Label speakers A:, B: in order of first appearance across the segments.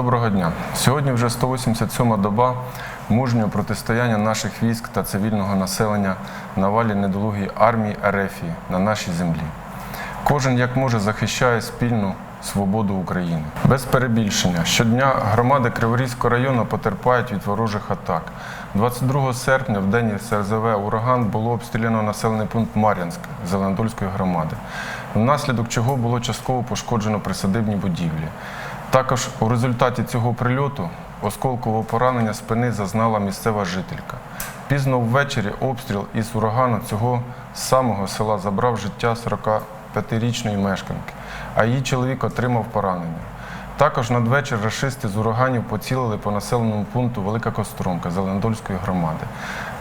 A: Доброго дня. Сьогодні вже 187-ма доба мужнього протистояння наших військ та цивільного населення на валі недолугій армії Ерефії на нашій землі. Кожен як може захищає спільну свободу України. Без перебільшення. Щодня громади Криворізького району потерпають від ворожих атак. 22 серпня, в день СРЗВ ураган, було обстріляно населений пункт Мар'янськ Зеленодольської громади, внаслідок чого було частково пошкоджено присадибні будівлі. Також у результаті цього прильоту осколкового поранення спини зазнала місцева жителька. Пізно ввечері обстріл із урагану цього самого села забрав життя 45-річної мешканки, а її чоловік отримав поранення. Також надвечір рашисти з ураганів поцілили по населеному пункту Велика Костромка Зеленодольської громади.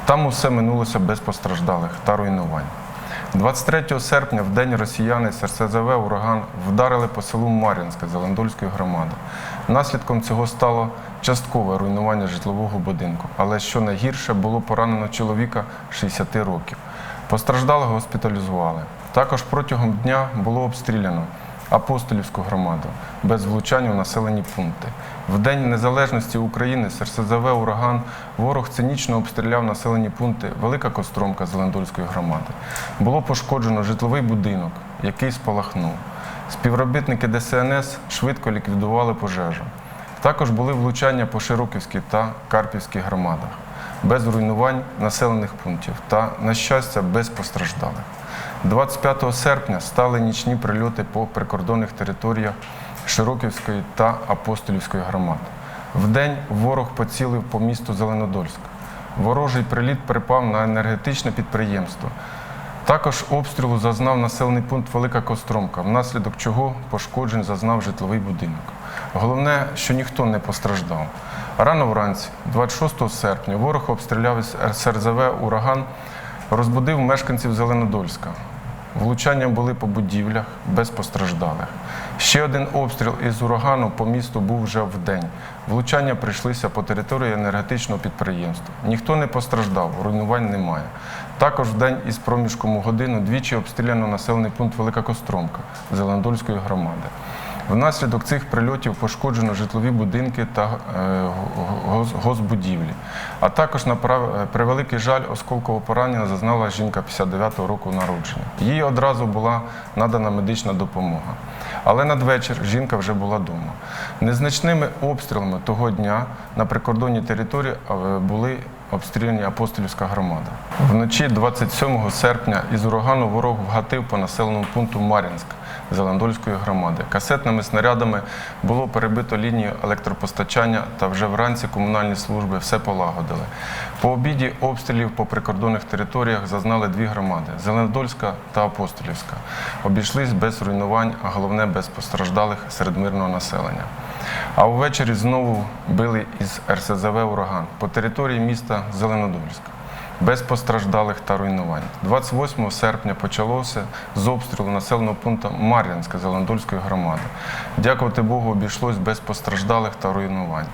A: Там усе минулося без постраждалих та руйнувань. 23 серпня, в день росіяни з РСЗВ ураган вдарили по селу Мар'їнське Зелендольської громади. Наслідком цього стало часткове руйнування житлового будинку, але що найгірше було поранено чоловіка 60 років. Постраждалого госпіталізували. Також протягом дня було обстріляно Апостолівську громаду без влучань у населені пункти. В День Незалежності України з РСЗВ ураган ворог цинічно обстріляв населені пункти Велика Костромка Зелендольської громади. Було пошкоджено житловий будинок, який спалахнув. Співробітники ДСНС швидко ліквідували пожежу. Також були влучання по Широківській та Карпівській громадах, без руйнувань населених пунктів та, на щастя, без постраждалих. 25 серпня стали нічні прильоти по прикордонних територіях Широківської та Апостолівської громад. Вдень ворог поцілив по місту Зеленодольськ. Ворожий приліт припав на енергетичне підприємство. Також обстрілу зазнав населений пункт Велика Костромка, внаслідок чого пошкоджень зазнав житловий будинок. Головне, що ніхто не постраждав. Рано вранці, 26 серпня, ворог обстріляв СРЗВ ураган, розбудив мешканців Зеленодольська. Влучання були по будівлях без постраждалих. Ще один обстріл із урагану по місту був вже в день. Влучання прийшлися по території енергетичного підприємства. Ніхто не постраждав, руйнувань немає. Також в день із проміжком у годину двічі обстріляно населений пункт Велика Костромка Зеленодольської громади. Внаслідок цих прильотів пошкоджено житлові будинки та е, госбудівлі. А також на е, превеликий жаль осколкового поранення зазнала жінка 59-го року народження. Їй одразу була надана медична допомога. Але надвечір жінка вже була вдома. Незначними обстрілами того дня на прикордонній території е, були обстріляні апостолівська громада. Вночі 27 серпня із урагану ворог вгатив по населеному пункту Мар'їнськ Зеландольської громади. Касетними снарядами було перебито лінію електропостачання та вже вранці комунальні служби все полагодили. По обіді обстрілів по прикордонних територіях зазнали дві громади Зеленодольська та Апостолівська. Обійшлись без руйнувань, а головне без постраждалих серед мирного населення. А ввечері знову били із РСЗВ ураган по території міста Зеленодольська. Без постраждалих та руйнувань. 28 серпня почалося з обстрілу населеного пункту Мар'янська Зеландольської громади. Дякувати Богу, обійшлось без постраждалих та руйнувань.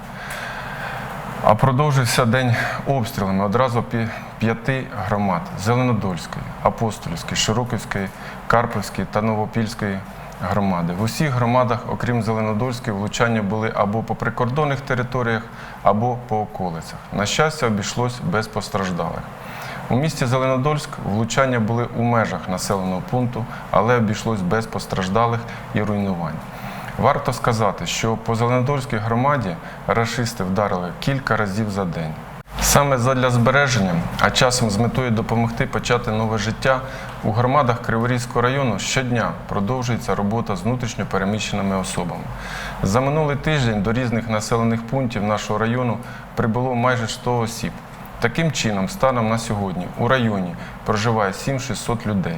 A: А продовжився день обстрілами одразу п'яти громад Зеленодольської, Апостолівської, Широківської, Карпівської та Новопільської громади. В усіх громадах, окрім Зеленодольської, влучання були або по прикордонних територіях, або по околицях. На щастя, обійшлось без постраждалих. У місті Зеленодольськ влучання були у межах населеного пункту, але обійшлось без постраждалих і руйнувань. Варто сказати, що по Зеленодольській громаді рашисти вдарили кілька разів за день. Саме задля збереження, а часом з метою допомогти почати нове життя, у громадах Криворізького району щодня продовжується робота з внутрішньо переміщеними особами. За минулий тиждень до різних населених пунктів нашого району прибуло майже 100 осіб. Таким чином, станом на сьогодні у районі проживає 7600 людей,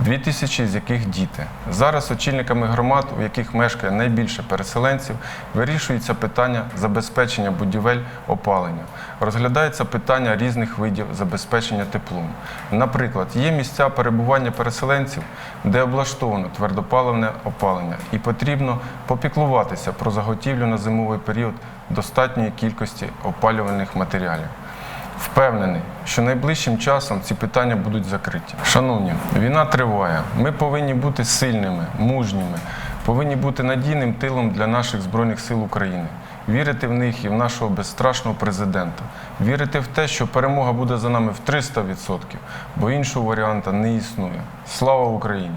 A: 2000 з яких діти. Зараз очільниками громад, у яких мешкає найбільше переселенців, вирішується питання забезпечення будівель опалення. Розглядається питання різних видів забезпечення теплом. Наприклад, є місця перебування переселенців, де облаштовано твердопаливне опалення, і потрібно попіклуватися про заготівлю на зимовий період достатньої кількості опалювальних матеріалів. Впевнений, що найближчим часом ці питання будуть закриті. Шановні, війна триває. Ми повинні бути сильними, мужніми, повинні бути надійним тилом для наших Збройних сил України. вірити в них і в нашого безстрашного президента, вірити в те, що перемога буде за нами в 300%, бо іншого варіанта не існує. Слава Україні!